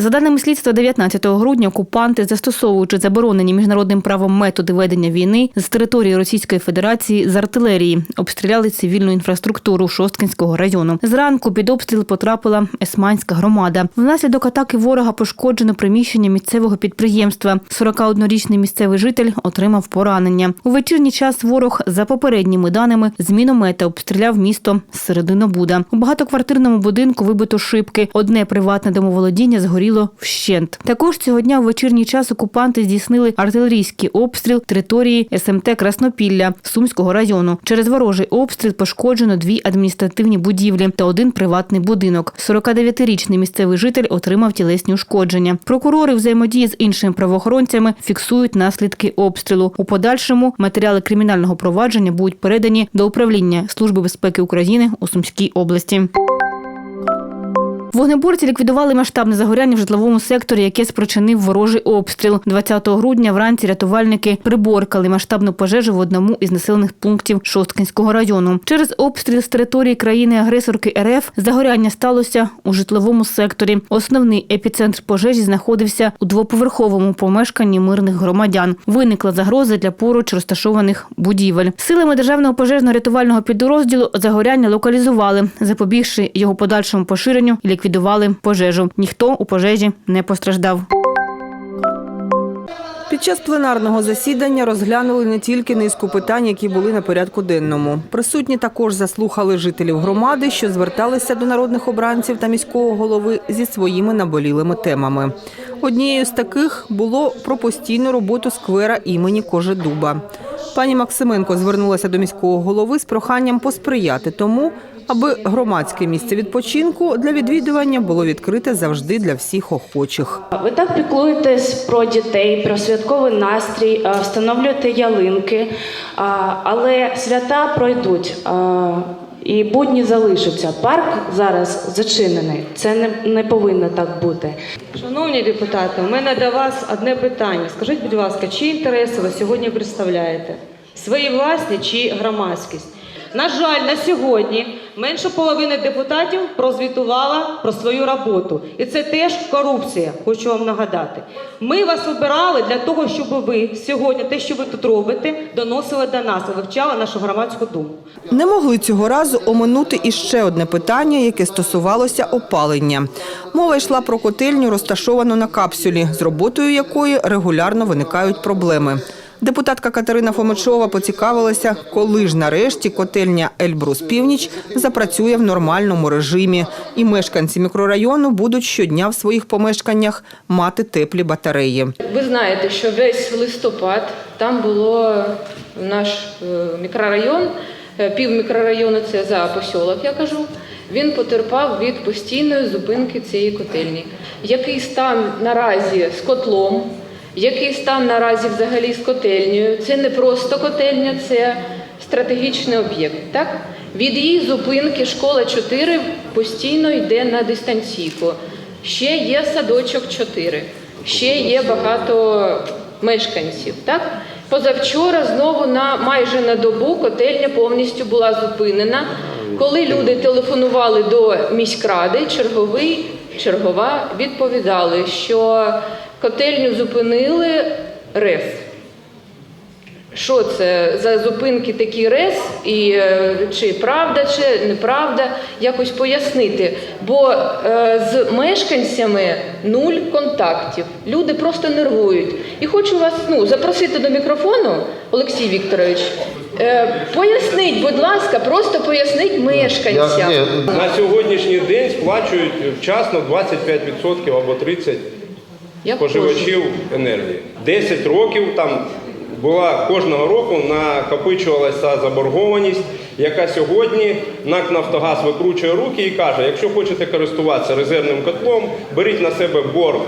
За даними слідства, 19 грудня окупанти, застосовуючи заборонені міжнародним правом методи ведення війни з території Російської Федерації з артилерії, обстріляли цивільну інфраструктуру Шосткинського району. Зранку під обстріл потрапила Есманська громада. Внаслідок атаки ворога пошкоджено приміщення місцевого підприємства. 41-річний місцевий житель отримав поранення. У вечірній час ворог, за попередніми даними, з міномета обстріляв місто з серединобуда. У багатоквартирному будинку вибито шибки. Одне приватне домоволодіння згоріло вщент. Також цього дня у вечірній час окупанти здійснили артилерійський обстріл території СМТ Краснопілля Сумського району. Через ворожий обстріл пошкоджено дві адміністративні будівлі та один приватний будинок. 49-річний місцевий житель отримав тілесні ушкодження. Прокурори взаємодії з іншими правоохоронцями фіксують наслідки обстрілу. У подальшому матеріали кримінального провадження будуть передані до управління Служби безпеки України у Сумській області. Вогнеборці ліквідували масштабне загоряння в житловому секторі, яке спричинив ворожий обстріл. 20 грудня вранці рятувальники приборкали масштабну пожежу в одному із населених пунктів Шосткинського району. Через обстріл з території країни-агресорки РФ загоряння сталося у житловому секторі. Основний епіцентр пожежі знаходився у двоповерховому помешканні мирних громадян. Виникла загроза для поруч розташованих будівель. Силами державного пожежно-рятувального підрозділу загоряння локалізували, запобігши його подальшому поширенню і ліквідували пожежу. Ніхто у пожежі не постраждав. Під час пленарного засідання розглянули не тільки низку питань, які були на порядку денному. Присутні також заслухали жителів громади, що зверталися до народних обранців та міського голови зі своїми наболілими темами. Однією з таких було про постійну роботу сквера імені Кожедуба. Пані Максименко звернулася до міського голови з проханням посприяти тому, аби громадське місце відпочинку для відвідування було відкрите завжди для всіх охочих. Ви так піклуєтесь про дітей, про святковий настрій, е, встановлюєте ялинки, але свята пройдуть. І будні залишаться. Парк зараз зачинений. Це не, не повинно так бути. Шановні депутати, у мене до вас одне питання. Скажіть, будь ласка, чиї інтереси ви сьогодні представляєте? Свої власні чи громадськість? На жаль, на сьогодні менше половини депутатів прозвітувала про свою роботу. І це теж корупція, хочу вам нагадати. Ми вас обирали для того, щоб ви сьогодні те, що ви тут робите, доносили до нас і вивчали нашу громадську думку. Не могли цього разу оминути і ще одне питання, яке стосувалося опалення. Мова йшла про котельню, розташовану на капсулі, з роботою якої регулярно виникають проблеми. Депутатка Катерина Фомичова поцікавилася, коли ж нарешті котельня Ельбрус Північ запрацює в нормальному режимі, і мешканці мікрорайону будуть щодня в своїх помешканнях мати теплі батареї. Ви знаєте, що весь листопад там було наш е, мікрорайон, е, пів мікрорайону це за посілок, я кажу. Він потерпав від постійної зупинки цієї котельні. Який стан наразі з котлом, який стан наразі взагалі з котельнею? Це не просто котельня, це стратегічний об'єкт. Так? Від її зупинки школа 4 постійно йде на дистанційку. Ще є садочок 4, ще є багато мешканців. Так? Позавчора знову на майже на добу котельня повністю була зупинена. Коли люди телефонували до міськради, черговий, чергова відповідали, що котельню зупинили РЕС. Що це за зупинки такі РЕС, і е, чи правда, чи неправда, якось пояснити. Бо е, з мешканцями нуль контактів. Люди просто нервують. І хочу вас ну, запросити до мікрофону, Олексій Вікторович. Е, поясніть, будь ласка, просто поясніть мешканцям. Я, ні, На сьогоднішній день сплачують вчасно 25% або 30% Я споживачів енергії. 10 років там була кожного року накопичувалася заборгованість, яка сьогодні НАК Нафтогаз викручує руки і каже: якщо хочете користуватися резервним котлом, беріть на себе борг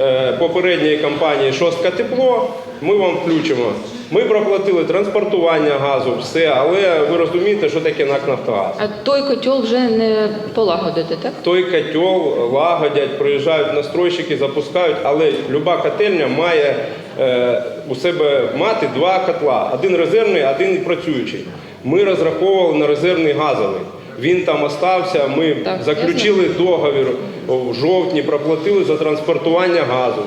е, попередньої компанії Шостка тепло, ми вам включимо. Ми проплатили транспортування газу, все, але ви розумієте, що таке НАК Нафтогаз. А той котел вже не полагодити, так? Той котел лагодять, приїжджають настройщики, запускають, але люба котельня має е, у себе мати два котла: один резервний, один працюючий. Ми розраховували на резервний газовий. Він там остався. Ми Так, заключили договір в жовтні, проплатили за транспортування газу.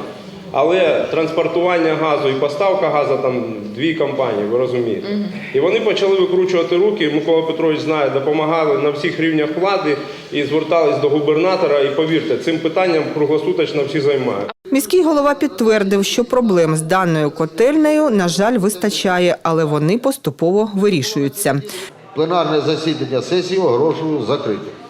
Але транспортування газу і поставка газу там дві компанії, ви розумієте. І вони почали викручувати руки. Микола Петрович знає, допомагали на всіх рівнях влади і звертались до губернатора. І повірте, цим питанням круглосуточно всі займають. Міський голова підтвердив, що проблем з даною котельнею, на жаль, вистачає, але вони поступово вирішуються. Пленарне засідання сесії оголошую закритим.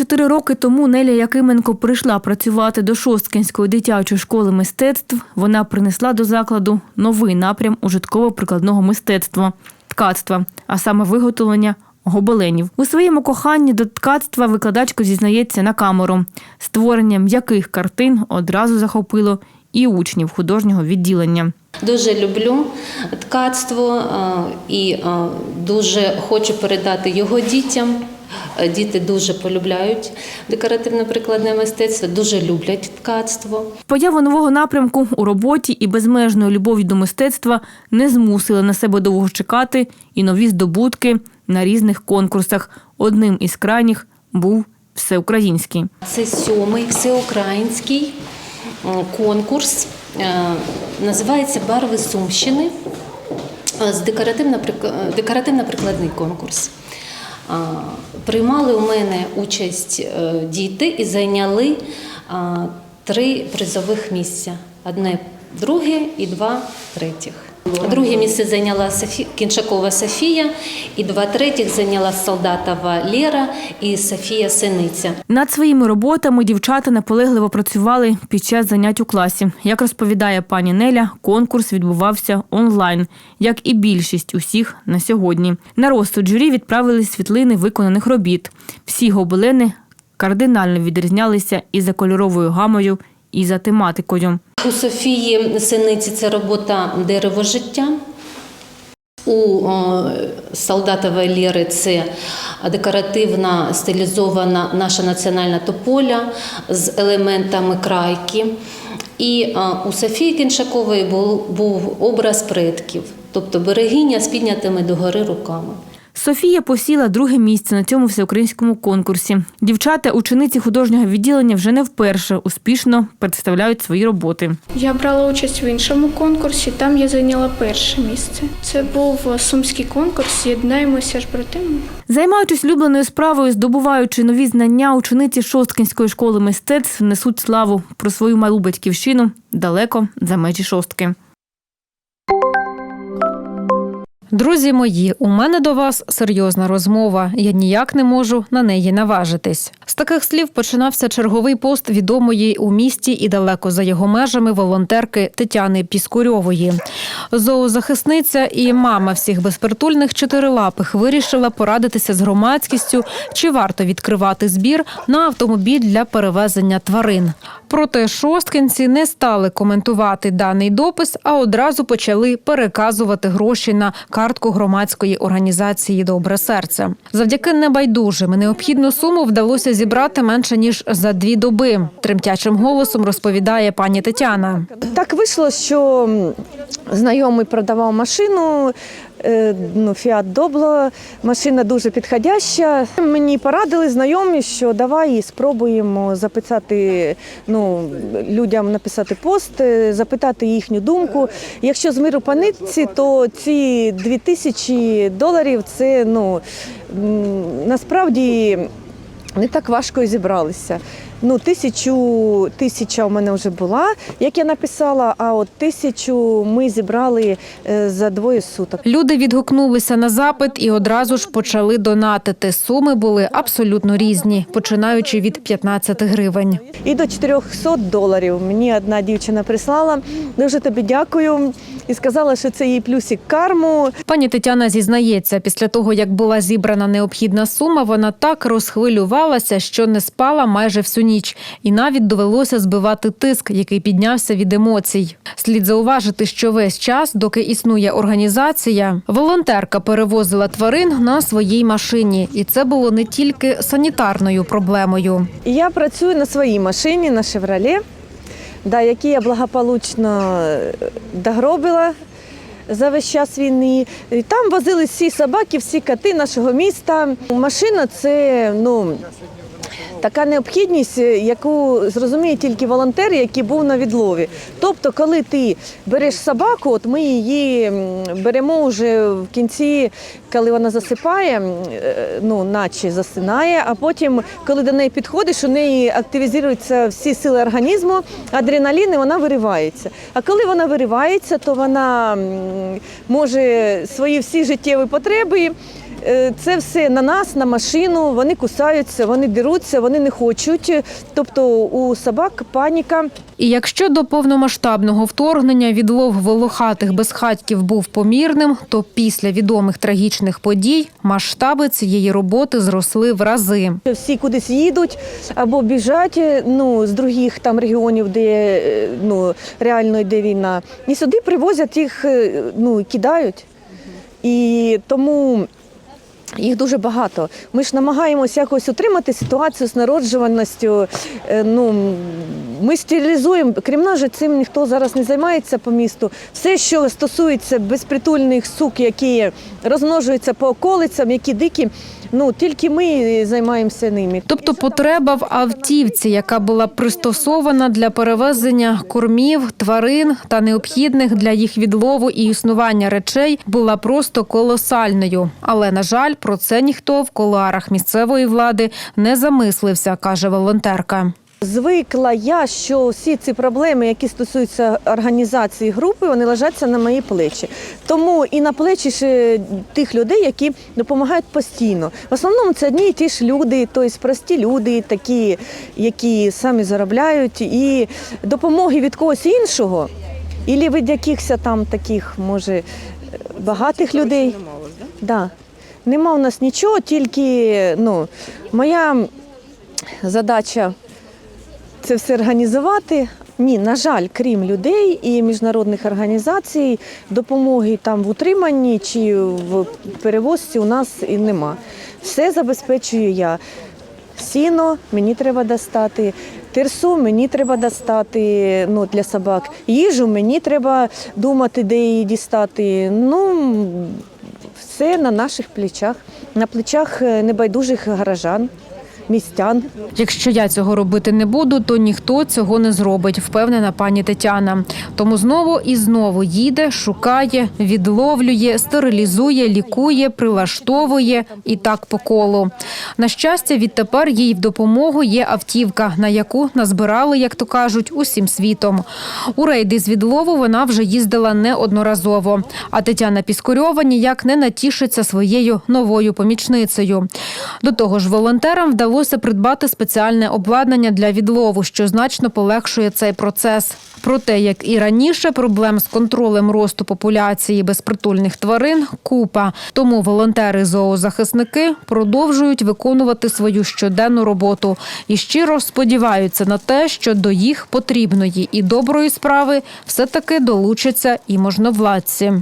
Чотири роки тому Неля Якименко прийшла працювати до Шосткинської дитячої школи мистецтв, вона принесла до закладу новий напрям ужитково-прикладного мистецтва ткацтва, а саме виготовлення гобеленів. У своєму коханні до ткацтва викладачка зізнається на камеру. Створення м'яких картин одразу захопило і учнів художнього відділення. Дуже люблю ткацтво е, і е, дуже хочу передати його дітям. Е, Діти дуже полюбляють декоративно-прикладне мистецтво, дуже люблять ткацтво. Поява нового напрямку у роботі і безмежної любові до мистецтва не змусили на себе довго чекати і нові здобутки на різних конкурсах. Одним із крайніх був всеукраїнський. Це сьомий всеукраїнський конкурс. Е, Називається Барви Сумщини. Е, з декоративно-прик- декоративно-прикладний конкурс. Приймали у мене участь е, діти і зайняли три призових місця: одне друге і два третіх. Друге місце зайняла Софі... Кіншакова Софія, і два третіх зайняла Солдатова Лера і Софія Синиця. Над своїми роботами дівчата наполегливо працювали під час занять у класі. Як розповідає пані Неля, конкурс відбувався онлайн, як і більшість усіх на сьогодні. На розсуд журі відправили світлини виконаних робіт. Всі гобелени кардинально відрізнялися і за кольоровою гамою, і за тематикою. У Софії Синиці це робота дерево життя. У Солдатової Лєри це декоративна стилізована наша національна тополя з елементами крайки. І у Софії Кіншакової був, був образ предків, тобто берегиня з піднятими догори руками. Софія посіла друге місце на цьому всеукраїнському конкурсі. Дівчата, учениці художнього відділення, вже не вперше успішно представляють свої роботи. Я брала участь в іншому конкурсі, там я зайняла перше місце. Це був е, сумський конкурс Єднаємося ж братими. Займаючись улюбленою справою, здобуваючи нові знання, учениці Шосткинської школи мистецтв несуть славу про свою малу батьківщину далеко за межі шостки. Друзі мої, у мене до вас серйозна розмова. Я ніяк не можу на неї наважитись. З таких слів починався черговий пост відомої у місті і далеко за його межами волонтерки Тетяни Піскурьової. Зоозахисниця і мама всіх безпритульних чотирилапих вирішила порадитися з громадськістю, чи варто відкривати збір на автомобіль для перевезення тварин. Проте шосткинці не стали коментувати даний допис, а одразу почали переказувати гроші на картку громадської організації Добре серце. Завдяки небайдужим необхідну суму вдалося зібрати менше ніж за дві доби. Тремтячим голосом розповідає пані Тетяна. Так вийшло, що знайомий продавав машину. Е, Ну, Фіат Добло, машина дуже підходяща. Мені порадили знайомі, що давай спробуємо записати ну, людям написати пост, е, запитати їхню думку. Якщо з миру по нитці, то ці 2000 доларів це ну, насправді не так важко і зібралися. Ну, тисячу, тисяча у мене вже була, як я написала, а от тисячу ми зібрали е, за двоє суток. Люди відгукнулися на запит і одразу ж почали донатити. Суми були абсолютно різні, починаючи від 15 гривень. І до 400 доларів мені одна дівчина прислала. Дуже тобі дякую. І сказала, що це їй плюсик карму. Пані Тетяна зізнається, після того як була зібрана необхідна сума, вона так розхвилювалася, що не спала майже всю ніч, і навіть довелося збивати тиск, який піднявся від емоцій. Слід зауважити, що весь час, доки існує організація, волонтерка перевозила тварин на своїй машині, і це було не тільки санітарною проблемою. Я працюю на своїй машині на «Шевроле», да, які я благополучно е, догробила за весь час війни. Там возили всі собаки, всі коти нашого міста. Машина це ну. Така необхідність, яку зрозуміє тільки волонтер, який був на відлові. Тобто, коли ти береш собаку, от ми її беремо вже в кінці, коли вона засипає, е, ну наче засинає, а потім, коли до неї підходиш, у неї активізуються всі сили організму, адреналін, і вона виривається. А коли вона виривається, то вона може свої всі життєві потреби. Е, Це все на нас, на машину. Вони кусаються, вони деруться, вони не хочуть. Тобто у собак паніка. І якщо до повномасштабного вторгнення відлов волохатих безхатьків був помірним, то після відомих трагічних подій масштаби цієї роботи зросли в рази. Всі кудись їдуть або біжать ну, з других там регіонів, де е, ну, реально йде війна. І сюди привозять їх, е, ну, кидають. І тому їх дуже багато. Ми ж намагаємося якось утримати ситуацію з народжуваністю. Е, Ну, ми стерилізуємо, крім нас цим ніхто зараз не займається по місту. Все, що стосується безпритульних сук, які розмножуються по околицям, які дикі, ну тільки ми займаємося ними. Тобто потреба в автівці, яка була пристосована для перевезення кормів, тварин та необхідних для їх відлову і існування речей, була просто колосальною. Але на жаль, про це ніхто в коларах місцевої влади не замислився, каже волонтерка. Звикла я, що всі ці проблеми, які стосуються організації групи, вони лежаться на мої плечі. Тому і на плечі ж тих людей, які допомагають постійно. В основному це одні і ті ж люди, тобто прості люди, такі, які самі заробляють, і допомоги від когось іншого, і від якихось там таких, може, багатих людей. Да. Нема у нас нічого, тільки ну, моя задача це все організувати. Ні, на жаль, крім людей і міжнародних організацій, допомоги там в утриманні чи в перевозці у нас і нема. Все забезпечую я. Сіно мені треба достати, тирсу мені треба достати ну, для собак. Їжу мені треба думати, де її дістати. Ну, все на наших плечах, на плечах е, небайдужих гаражан, містян. Якщо я цього робити не буду, то ніхто цього не зробить, впевнена пані Тетяна. Тому знову і знову їде, шукає, відловлює, стерилізує, лікує, прилаштовує і так по колу. На щастя, відтепер їй в допомогу є автівка, на яку назбирали, як то кажуть, усім світом. У рейди з відлову вона вже їздила неодноразово. А Тетяна Піскорьова ніяк не натішиться своєю новою помічницею. До того ж, волонтерам вдалося придбати спеціальне обладнання для відлову, що значно полегшує цей процес. Проте, як і раніше, проблем з контролем росту популяції безпритульних тварин купа. Тому волонтери-зоозахисники продовжують виконувати свою щоденну роботу і щиро сподіваються на те, що до їх потрібної і доброї справи все таки долучаться і можновладці.